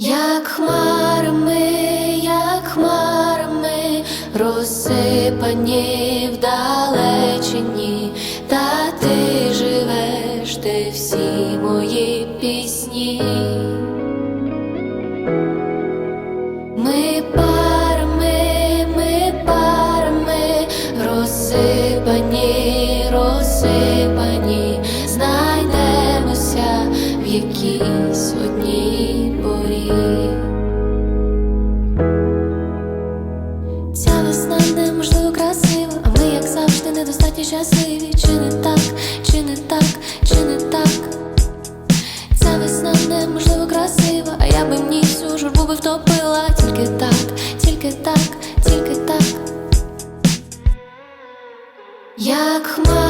Як хмарами, як хмарами, розсипані вдалечині, та ти живеш, де всі мої пісні. Ми парами, ми парами, розсипані, розсипані, знайдемося в якійсь одній завжди, щасливі. Чи не так, чи не так, чи не так? Ця весна неможливо красива, а я би в ній всю журбу би втопила. Тільки так, тільки так, тільки так. Як хмарами,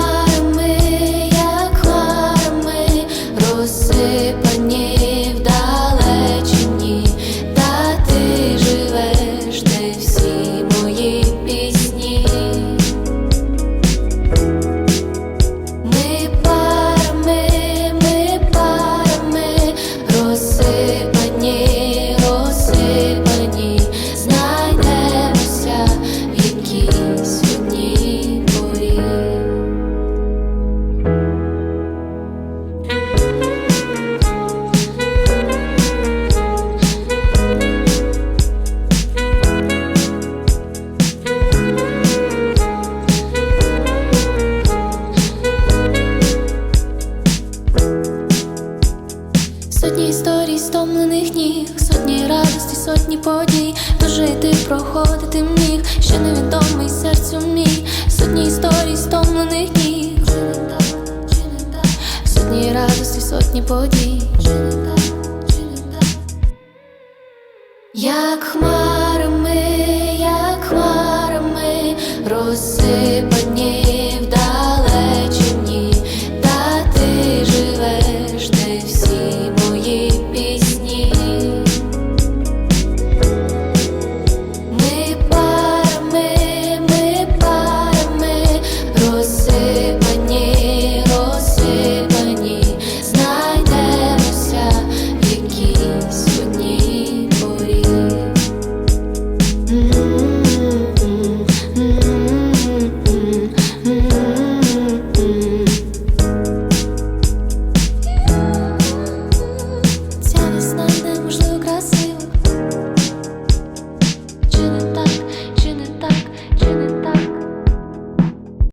Сотні історій, стомлених ніг, сотні радості, сотні подій, дожити, проходити міг, ще невідомий серцю мій, сотні історій, стомлених ніг, сотні радості, сотні подій, як хмар.